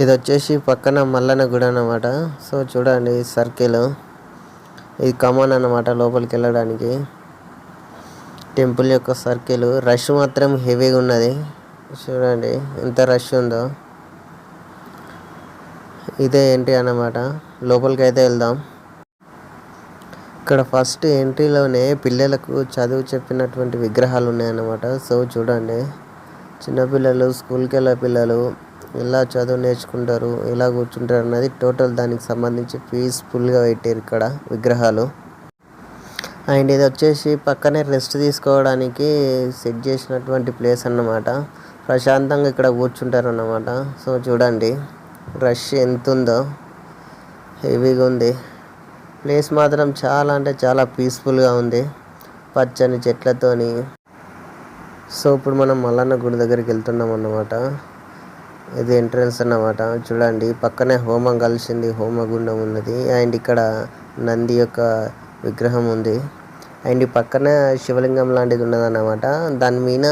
ఇది వచ్చేసి పక్కన మల్లన్న గుడి అన్నమాట. సో చూడండి సర్కిల్. ఇది కమాన్ అన్నమాట లోపలికి వెళ్ళడానికి టెంపుల్ యొక్క సర్కిల్. రష్ మాత్రం హెవీగా ఉన్నది. చూడండి ఎంత రష్ ఉందో. ఇదే ఎంట్రీ అన్నమాట. లోపలికి అయితే వెళ్దాం. ఇక్కడ ఫస్ట్ ఎంట్రీలోనే పిల్లలకు చదువు చెప్పినటువంటి విగ్రహాలు ఉన్నాయన్నమాట. సో చూడండి. చిన్నపిల్లలు స్కూల్కి వెళ్ళే పిల్లలు ఎలా చదువు నేర్చుకుంటారు ఎలా కూర్చుంటారు అన్నది టోటల్ దానికి సంబంధించి పీస్ఫుల్గా పెట్టారు ఇక్కడ విగ్రహాలు. అండ్ ఇది వచ్చేసి పక్కనే రెస్ట్ తీసుకోవడానికి సెట్ చేసినటువంటి ప్లేస్ అన్నమాట. ప్రశాంతంగా ఇక్కడ కూర్చుంటారు అన్నమాట. సో చూడండి రష్ ఎంత ఉందో హెవీగా ఉంది. ప్లేస్ మాత్రం చాలా అంటే చాలా పీస్ఫుల్గా ఉంది. పచ్చని చెట్లతోని. సో ఇప్పుడు మనం మల్లన్న గుడి దగ్గరికి వెళ్తున్నాం అన్నమాట. ఇది ఎంట్రన్స్ అన్నమాట. చూడండి పక్కనే హోమం కలిసింది హోమగుండం ఉన్నది. అండ్ ఇక్కడ నంది యొక్క విగ్రహం ఉంది. అండ్ ఈ పక్కన శివలింగం లాంటిది ఉన్నదన్నమాట దాని మీద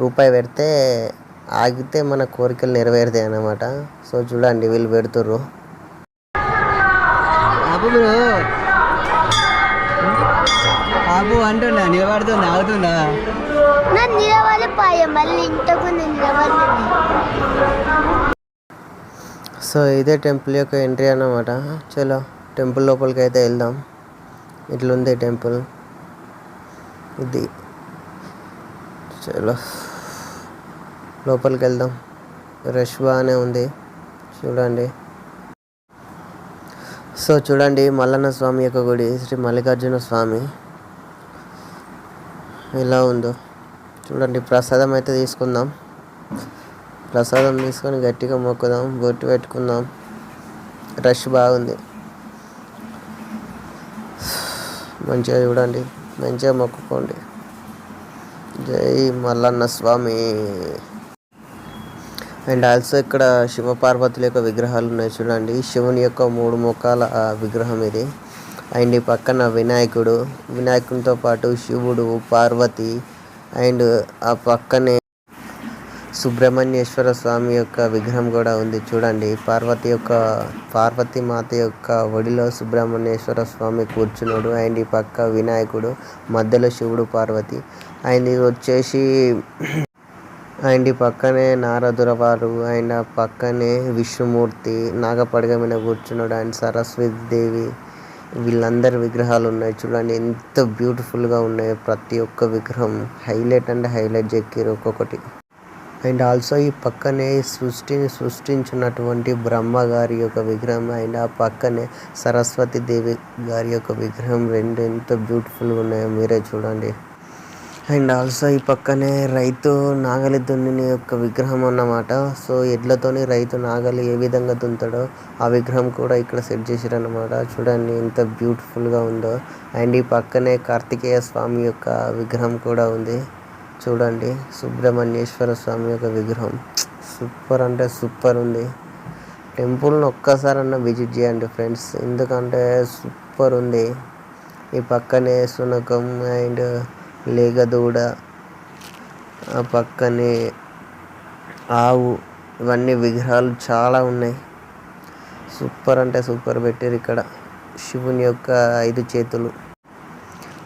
రూపాయి పెడితే ఆగితే మన కోరికలు నెరవేరుతాయి అన్నమాట. సో చూడండి వీళ్ళు పెడుతుర్రు. అంటున్నా నిలబడుతున్నా ఆగుతున్నా నేను నిలబడిపోయా మళ్ళీ ఇంతకు నేను నిలబడలేదు. సో ఇదే టెంపుల్ యొక్క ఎంట్రీ అన్నమాట. చలో టెంపుల్ లోపలికి అయితే వెళ్దాం. ఇట్లుంది టెంపుల్. ఇది. చలో లోపలికి వెళ్దాం రష్ బాగానే ఉంది. చూడండి. సో చూడండి మల్లన్న స్వామి యొక్క గుడి శ్రీ మల్లికార్జున స్వామి. ఎలా ఉందో. చూడండి ప్రసాదం అయితే తీసుకుందాం. ప్రసాదం తీసుకొని గట్టిగా మొక్కుదాం బొట్టు పెట్టుకుందాం. రష్ బాగుంది. మంచిగా చూడండి మంచిగా మొక్కుకోండి. జై మల్లన్న స్వామి. అండ్ ఆల్సో ఇక్కడ శివపార్వతుల యొక్క విగ్రహాలు ఉన్నాయి చూడండి. శివుని యొక్క మూడు ముఖాల విగ్రహం ఇది. అండ్ ఈ పక్కన వినాయకుడు. వినాయకునితో పాటు శివుడు పార్వతి. అండ్ ఆ పక్కనే సుబ్రహ్మణ్యేశ్వర స్వామి యొక్క విగ్రహం కూడా ఉంది. చూడండి పార్వతి యొక్క పార్వతి మాత యొక్క ఒడిలో సుబ్రహ్మణ్యేశ్వర స్వామి కూర్చున్నాడు. అండ్ ఈ పక్క వినాయకుడు మధ్యలో శివుడు పార్వతి. అండ్ ఇది వచ్చేసి అండ్ ఈ పక్కనే నారదురవారు అండ్ ఆ పక్కనే విష్ణుమూర్తి నాగపడగ మీద కూర్చున్నాడు. అండ్ సరస్వతి దేవి వీళ్ళందరి విగ్రహాలు ఉన్నాయి. చూడండి ఎంత బ్యూటిఫుల్గా ఉన్నాయో ప్రతి ఒక్క విగ్రహం. హైలైట్ అంటే హైలైట్ చెక్కిరు ఒక్కొక్కటి. అండ్ ఆల్సో ఈ పక్కనే సృష్టిని సృష్టించినటువంటి బ్రహ్మ గారి యొక్క విగ్రహం అండ్ ఆ పక్కనే సరస్వతి దేవి గారి యొక్క విగ్రహం రెండు ఎంత బ్యూటిఫుల్గా ఉన్నాయో మీరే చూడండి. అండ్ ఆల్సో ఈ పక్కనే రైతు నాగలి దున్నిని యొక్క విగ్రహం అన్నమాట. సో ఎడ్లతోని రైతు నాగలి ఏ విధంగా దున్నుతాడో ఆ విగ్రహం కూడా ఇక్కడ సెట్ చేశారన్నమాట చూడండి ఎంత బ్యూటిఫుల్గా ఉందో. అండ్ ఈ పక్కనే కార్తికేయ స్వామి యొక్క విగ్రహం కూడా ఉంది. చూడండి సుబ్రహ్మణ్యేశ్వర స్వామి యొక్క విగ్రహం. సూపర్ అంటే సూపర్ ఉంది. టెంపుల్ని ఒక్కసారన్నా విజిట్ చేయండి ఫ్రెండ్స్. ఎందుకంటే సూపర్ ఉంది. ఈ పక్కనే సునకం అండ్ లేగదూడ ఆ పక్కనే ఆవు ఇవన్నీ విగ్రహాలు చాలా ఉన్నాయి. సూపర్ అంటే సూపర్ పెట్టారు ఇక్కడ. శివుని యొక్క ఐదు చేతులు.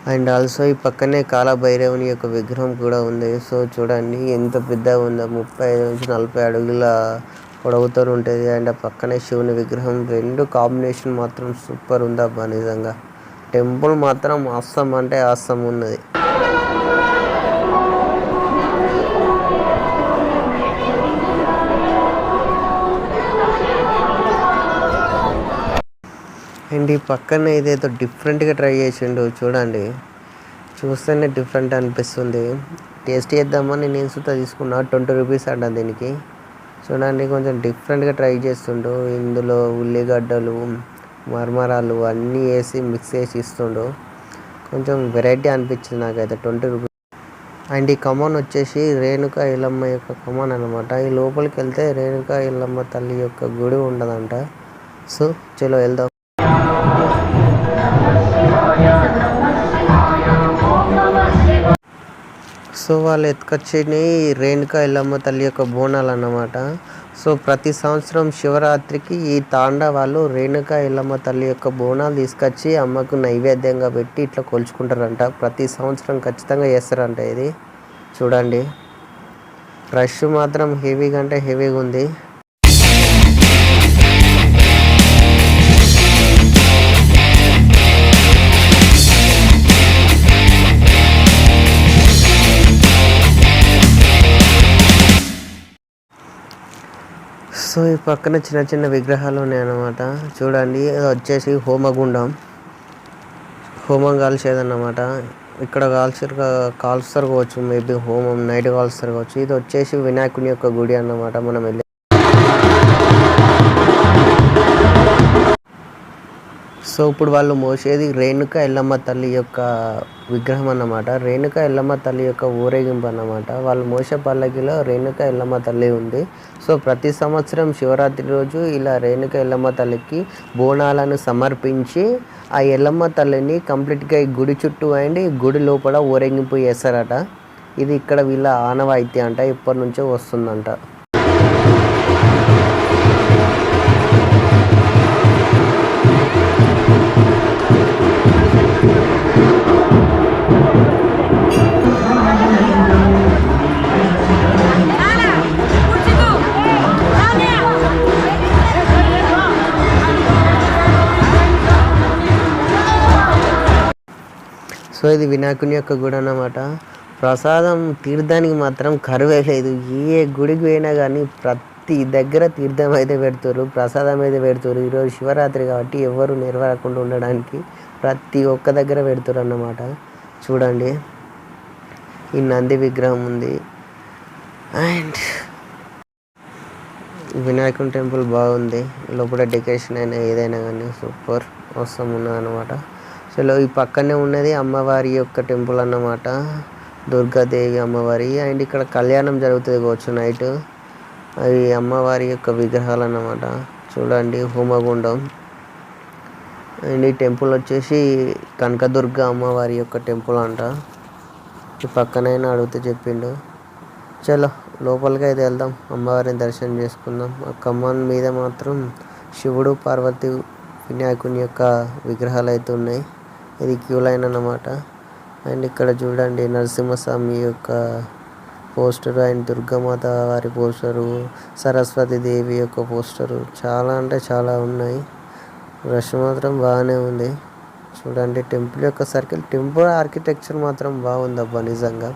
అండ్ ఆల్సో ఈ పక్కనే కాలభైరవుని యొక్క విగ్రహం కూడా ఉంది. సో చూడండి ఎంత పెద్దగా ఉందో. ముప్పై ఐదు నుంచి నలభై అడుగుల పొడవుతో ఉంటుంది. అండ్ ఆ పక్కనే శివుని విగ్రహం. రెండు కాంబినేషన్ మాత్రం సూపర్ ఉందబ్బా నిజంగా. టెంపుల్ మాత్రం అస్సం అంటే అస్సం ఉన్నది. అండ్ ఈ పక్కన ఇదేదో డిఫరెంట్గా ట్రై చేసిండు చూడండి. చూస్తేనే డిఫరెంట్ అనిపిస్తుంది. టేస్ట్ చేద్దామని నేను సుతా తీసుకున్నా? ట్వంటీ రూపీస్ అంట దీనికి. చూడండి కొంచెం డిఫరెంట్గా ట్రై చేస్తుండు. ఇందులో ఉల్లిగడ్డలు మర్మరాలు అన్నీ వేసి మిక్స్ చేసి ఇస్తుండు. కొంచెం వెరైటీ అనిపించింది నాకైతే ట్వంటీ రూపీస్ అండ్ ఈ కమాన్ వచ్చేసి రేణుక ఇల్లమ్మ యొక్క కమాన్ అనమాట ఈ లోపలికి వెళ్తే రేణుక ఇల్లమ్మ తల్లి యొక్క గుడి ఉండదంట. సో చలో వెళ్దాం. సో వాళ్ళు ఎత్తుకొచ్చినవి రేణుక ఎల్లమ్మ తల్లి యొక్క బోనాలు అన్నమాట సో ప్రతి సంవత్సరం శివరాత్రికి ఈ తాండవాళ్ళు రేణుక ఎల్లమ్మ తల్లి యొక్క బోనాలు తీసుకొచ్చి అమ్మకు నైవేద్యంగా పెట్టి ఇట్లా కొలుచుకుంటారంట. ప్రతి సంవత్సరం ఖచ్చితంగా చేస్తారంట ఇది. చూడండి. రష్ మాత్రం హెవీగా అంటే హెవీగా ఉంది. సో ఈ పక్కన చిన్న చిన్న విగ్రహాలు ఉన్నాయన్నమాట. చూడండి ఇది వచ్చేసి హోమగుండం. హోమం కాల్చేదన్నమాట. ఇక్కడ కాల్చరు కాల్స్తారు కావచ్చు మేబీ హోమం నైట్ కాల్స్తారు కావచ్చు. ఇది వచ్చేసి వినాయకుని యొక్క గుడి అన్నమాట. మనం వెళ్ళి సో ఇప్పుడు వాళ్ళు మోసేది రేణుక ఎల్లమ్మ తల్లి యొక్క విగ్రహం అన్నమాట. రేణుక ఎల్లమ్మ తల్లి యొక్క ఊరేగింపు అన్నమాట. వాళ్ళు మోసే పల్లకిలో రేణుక ఎల్లమ్మ తల్లి ఉంది. సో ప్రతి సంవత్సరం శివరాత్రి రోజు ఇలా రేణుక ఎల్లమ్మ తల్లికి బోనాలను సమర్పించి ఆ ఎల్లమ్మ తల్లిని కంప్లీట్గా ఈ గుడి చుట్టూ అండి ఈ గుడి లోపల ఊరేగింపు చేస్తారట. ఇది ఇక్కడ వీళ్ళ ఆనవాయితీ అంట ఇప్పటి నుంచో వస్తుందంట. సో ఇది వినాయకుని యొక్క గుడి అన్నమాట. ప్రసాదం తీర్థానికి మాత్రం కరువే లేదు. ఏ గుడికి పోయినా కానీ ప్రతి దగ్గర తీర్థం అయితే పెడతారు ప్రసాదం అయితే పెడతారు ఈరోజు శివరాత్రి కాబట్టి ఎవరు నిర్వహకుండా ఉండడానికి ప్రతి ఒక్క దగ్గర పెడతారు అన్నమాట. చూడండి. ఈ నంది విగ్రహం ఉంది. అండ్ వినాయకుని టెంపుల్ బాగుంది. లోపల డెకరేషన్ అయినా ఏదైనా కానీ సూపర్ అవసరం ఉన్నదన్నమాట. సో చలో ఈ పక్కనే ఉన్నది అమ్మవారి యొక్క టెంపుల్ అన్నమాట. దుర్గాదేవి అమ్మవారి. అండ్ ఇక్కడ కళ్యాణం జరుగుతుంది కావచ్చు నైట్. అవి అమ్మవారి యొక్క విగ్రహాలు అన్నమాట. చూడండి హోమగుండం. అండ్ ఈ టెంపుల్ వచ్చేసి కనకదుర్గ అమ్మవారి యొక్క టెంపుల్ అంట. ఈ పక్కనైనా అడిగితే చెప్పిండు. చలో లోపలికి అయితే వెళ్దాం. అమ్మవారిని దర్శనం చేసుకుందాం. ఆ కమాన్ మీద మాత్రం శివుడు పార్వతి వినాయకుని యొక్క విగ్రహాలు అయితే ఉన్నాయి. ఇది క్యూ లైన్ అన్నమాట. అండ్ ఇక్కడ చూడండి నరసింహస్వామి యొక్క పోస్టరు అండ్ దుర్గామాత వారి పోస్టరు సరస్వతి దేవి యొక్క పోస్టరు చాలా అంటే చాలా ఉన్నాయి. రష్ మాత్రం బాగానే ఉంది. చూడండి టెంపుల్ యొక్క సర్కిల్ టెంపుల్ ఆర్కిటెక్చర్ మాత్రం బాగుందబ్బా నిజంగా.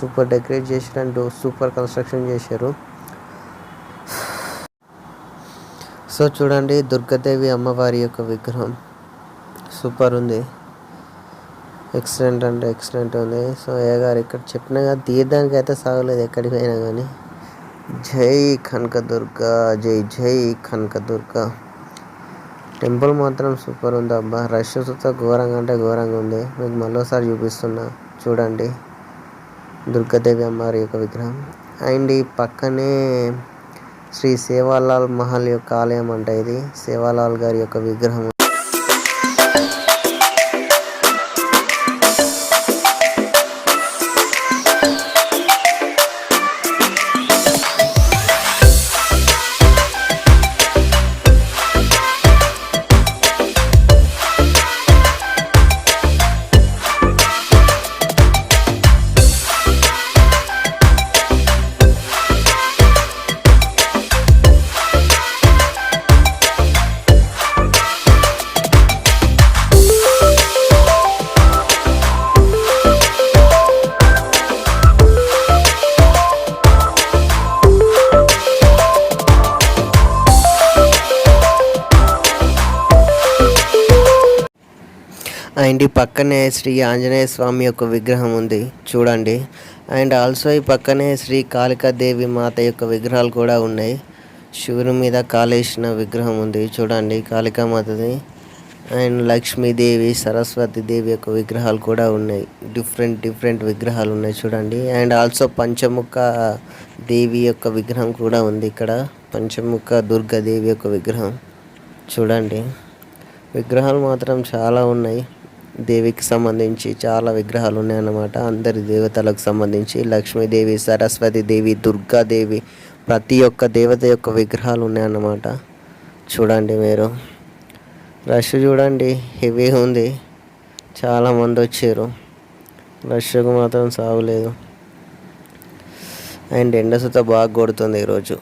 సూపర్ డెకరేట్ చేశారు అండ్ సూపర్ కన్స్ట్రక్షన్ చేశారు. సో చూడండి దుర్గాదేవి అమ్మవారి యొక్క విగ్రహం. సూపర్ ఉంది. ఎక్సలెంట్ అంటే ఎక్సలెంట్ ఉంది. సో ఏ గారు ఇక్కడ చెప్పినా కదా అయితే సాగలేదు ఎక్కడికి పోయినా కానీ జై కనకదుర్గ జై జై కనకదుర్గ. టెంపుల్ మాత్రం సూపర్ ఉంది అబ్బా. రష్ చూస్తే ఘోరంగా అంటే ఘోరంగా ఉంది. మీకు మళ్ళీసారి చూపిస్తున్నా. చూడండి. దుర్గాదేవి అమ్మవారి యొక్క విగ్రహం. అండ్ ఈ పక్కనే శ్రీ సేవాలాల్ మహల్ యొక్క ఆలయం అంట ఇది. సేవాలాల్ గారి యొక్క విగ్రహం అండ్ ఈ పక్కనే శ్రీ ఆంజనేయ స్వామి యొక్క విగ్రహం ఉంది. చూడండి. అండ్ ఆల్సో ఈ పక్కనే శ్రీ కాళికాదేవి మాత యొక్క విగ్రహాలు కూడా ఉన్నాయి. శివుని మీద కాళేసిన విగ్రహం ఉంది. చూడండి కాళికామాతది అండ్ లక్ష్మీదేవి సరస్వతి దేవి యొక్క విగ్రహాలు కూడా ఉన్నాయి. డిఫరెంట్ డిఫరెంట్ విగ్రహాలు ఉన్నాయి. చూడండి. అండ్ ఆల్సో పంచముఖ దేవి యొక్క విగ్రహం కూడా ఉంది ఇక్కడ. పంచముఖ దుర్గాదేవి యొక్క విగ్రహం. చూడండి. విగ్రహాలు మాత్రం చాలా ఉన్నాయి. దేవికి సంబంధించి చాలా విగ్రహాలు ఉన్నాయన్నమాట. అందరి దేవతలకు సంబంధించి లక్ష్మీదేవి సరస్వతి దేవి దుర్గాదేవి ప్రతి ఒక్క దేవత యొక్క విగ్రహాలు ఉన్నాయన్నమాట. చూడండి మీరు. రష్ చూడండి హెవీగా ఉంది. చాలామంది వచ్చారు. రష్కు మాత్రం సాగులేదు అండ్ ఎండసుత బాగా కొడుతుంది ఈరోజు.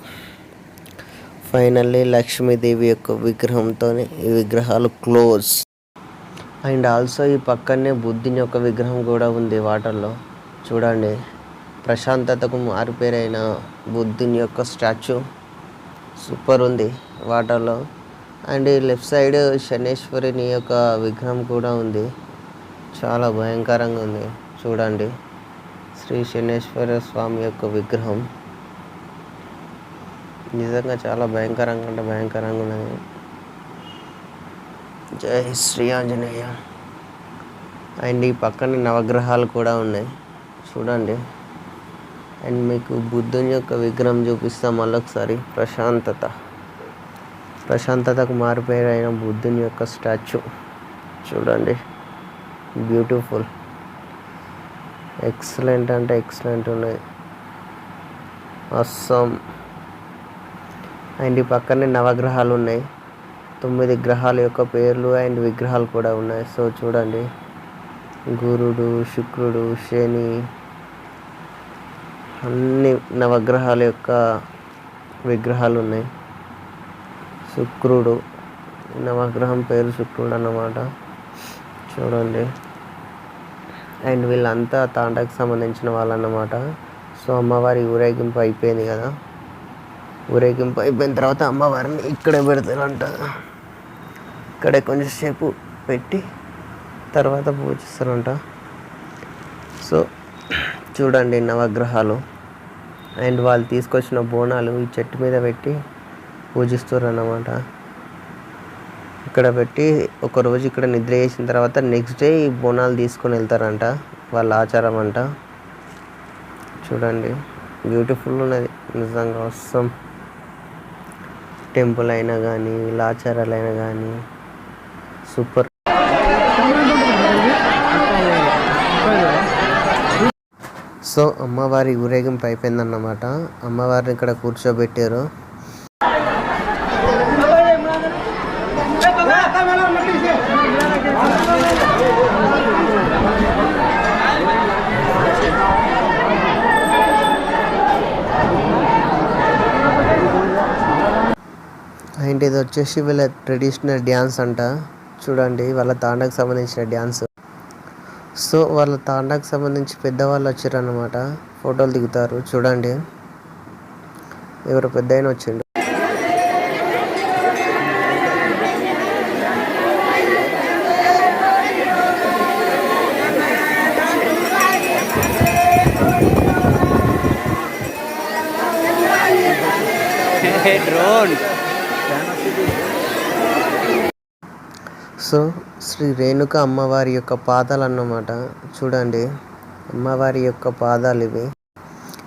ఫైనల్లీ లక్ష్మీదేవి యొక్క విగ్రహంతో ఈ విగ్రహాలు క్లోజ్ అండ్ ఆల్సో ఈ పక్కనే బుద్ధుని యొక్క విగ్రహం కూడా ఉంది వాటర్లో. చూడండి. ప్రశాంతతకు మారుపేరైన బుద్ధుని యొక్క స్టాచ్యూ సూపర్ ఉంది వాటర్లో. అండ్ ఈ లెఫ్ట్ సైడ్ శనేశ్వరిని యొక్క విగ్రహం కూడా ఉంది. చాలా భయంకరంగా ఉంది. చూడండి. శ్రీ శనేశ్వర స్వామి యొక్క విగ్రహం. నిజంగా చాలా భయంకరంగా అంటే భయంకరంగా ఉన్నది. జై శ్రీ ఆంజనేయ. అండ్ ఈ పక్కన నవగ్రహాలు కూడా ఉన్నాయి. చూడండి. అండ్ మీకు బుద్ధుని యొక్క విగ్రహం చూపిస్తాం మళ్ళొకసారి. ప్రశాంతత. ప్రశాంతతకు మారిపోయిన బుద్ధుని యొక్క స్టాచ్యూ. చూడండి. బ్యూటిఫుల్. ఎక్సలెంట్ అంటే ఎక్సలెంట్ ఉన్నాయి. అస్సాం అండ్ ఈ పక్కనే నవగ్రహాలు ఉన్నాయి. తొమ్మిది గ్రహాల యొక్క పేర్లు అండ్ విగ్రహాలు కూడా ఉన్నాయి. సో చూడండి. గురుడు శుక్రుడు శని అన్ని నవగ్రహాల యొక్క విగ్రహాలు ఉన్నాయి. శుక్రుడు నవగ్రహం పేరు శుక్రుడు అన్నమాట. చూడండి. అండ్ వీళ్ళంతా తాండకు సంబంధించిన వాళ్ళు అన్నమాట. సో అమ్మవారి ఊరేగింపు అయిపోయింది కదా. ఊరేగింపు అయిపోయిన తర్వాత అమ్మవారిని ఇక్కడే పెడతారంట. ఇక్కడే కొంచెంసేపు పెట్టి తర్వాత పూజిస్తారంట సో చూడండి నవగ్రహాలు. అండ్ వాళ్ళు తీసుకొచ్చిన బోనాలు ఈ చెట్టు మీద పెట్టి పూజిస్తారన్నమాట. ఇక్కడ పెట్టి ఒకరోజు ఇక్కడ నిద్ర చేసిన తర్వాత నెక్స్ట్ డే ఈ బోనాలు తీసుకొని వెళ్తారంట. వాళ్ళ ఆచారం అంట చూడండి బ్యూటిఫుల్ ఉన్నది. నిజంగా వస్తాం టెంపుల్ అయినా కానీ ఇలా ఆచారాలు అయినా కానీ సూపర్. సో అమ్మవారి ఊరేగింపు అయిపోయిందన్నమాట అమ్మవారిని ఇక్కడ కూర్చోబెట్టారు. అండ్ ఇది వచ్చేసి వీళ్ళ ట్రెడిషనల్ డ్యాన్స్ అంట. చూడండి వాళ్ళ తాండకు సంబంధించిన డ్యాన్స్. సో వాళ్ళ తాండకు సంబంధించి పెద్దవాళ్ళు వచ్చారన్నమాట. ఫోటోలు దిగుతారు. చూడండి. ఎవరు పెద్ద ఆయన వచ్చిండు. సో శ్రీ రేణుక అమ్మవారి యొక్క పాదాలు అన్నమాట చూడండి అమ్మవారి యొక్క పాదాలు ఇవి.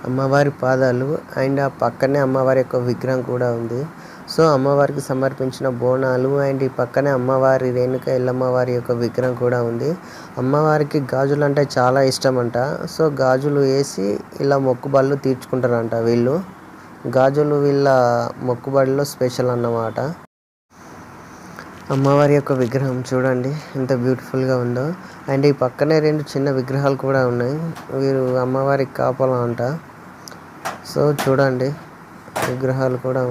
అమ్మవారి పాదాలు అండ్ ఆ పక్కనే అమ్మవారి యొక్క విగ్రహం కూడా ఉంది. సో అమ్మవారికి సమర్పించిన బోనాలు అండ్ ఈ పక్కనే అమ్మవారి రేణుక ఎల్లమ్మవారి యొక్క విగ్రహం కూడా ఉంది. అమ్మవారికి గాజులు అంటే చాలా ఇష్టం అంట సో గాజులు వేసి ఇలా మొక్కుబళ్ళు తీర్చుకుంటారంట వీళ్ళు. గాజులు వీళ్ళ మొక్కుబడిలో స్పెషల్ అన్నమాట. అమ్మవారి యొక్క విగ్రహం చూడండి ఎంత బ్యూటిఫుల్గా ఉందో. అండ్ ఈ పక్కనే రెండు చిన్న విగ్రహాలు కూడా ఉన్నాయి. వీరు అమ్మవారికి కాపలా అంట. సో చూడండి విగ్రహాలు కూడా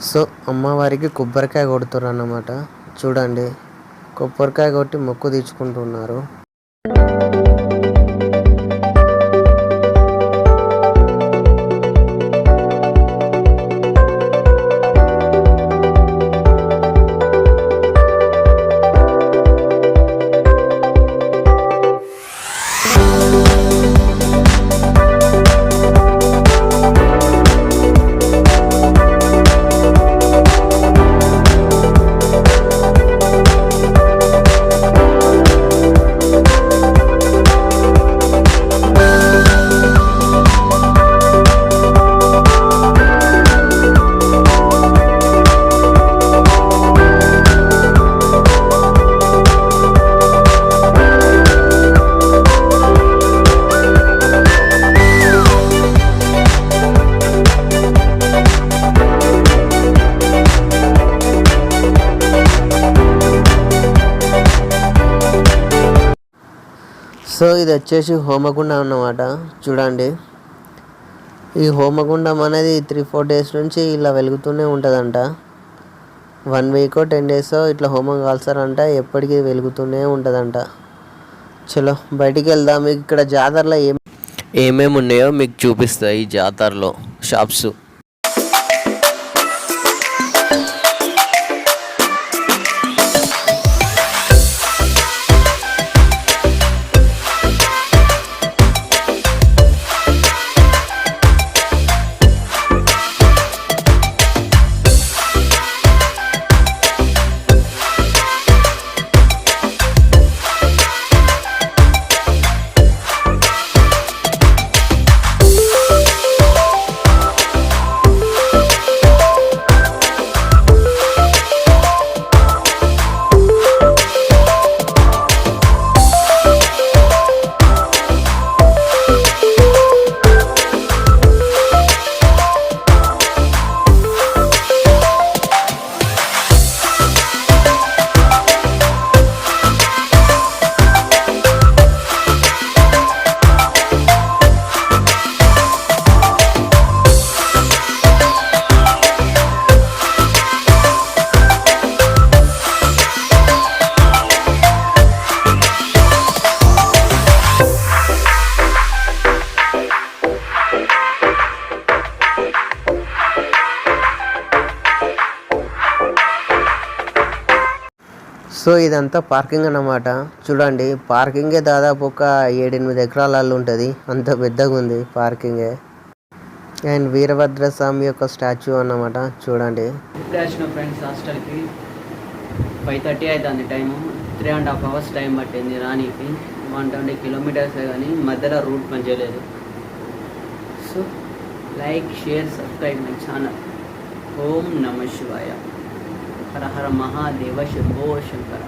సో అమ్మవారికి కొబ్బరికాయ కొడుతున్నారు అన్నమాట చూడండి. కొబ్బరికాయ కొట్టి మొక్కు తీర్చుకుంటున్నారు. సో ఇది వచ్చేసి హోమగుండం అన్నమాట. చూడండి. ఈ హోమగుండం అనేది త్రీ ఫోర్ డేస్ నుంచి ఇలా వెలుగుతూనే ఉంటుందంట. వన్ వీకో టెన్ డేస్ ఇట్లా హోమం కాల్సారంట ఎప్పటికీ వెలుగుతూనే ఉంటుందంట. చలో బయటికి వెళ్దాం. మీకు ఇక్కడ జాతరలో ఏం ఏమేమి ఉన్నాయో మీకు చూపిస్తాయి ఈ జాతరలో షాప్స్. ఇదంతా పార్కింగ్ అన్నమాట. చూడండి పార్కింగే దాదాపు ఒక ఏడెనిమిది ఎకరాల ఉంటుంది. అంత పెద్దగా ఉంది పార్కింగే. అండ్ వీరభద్ర స్వామి యొక్క స్టాచ్యూ అన్నమాట చూడండి. ఇప్పుడే వచ్చిన ఫ్రెండ్స్ హాస్టల్కి ఫైవ్ థర్టీ అవుతుంది time three and half hours time పట్టింది రానీకి. వన్ ట్వంటీ కిలోమీటర్స్ కానీ మధ్యలో రూట్ పనిచేయలేదు. So like share subscribe my channel ఓం నమ శివాయ. హర హర మహాదేవ శంభో శంకర.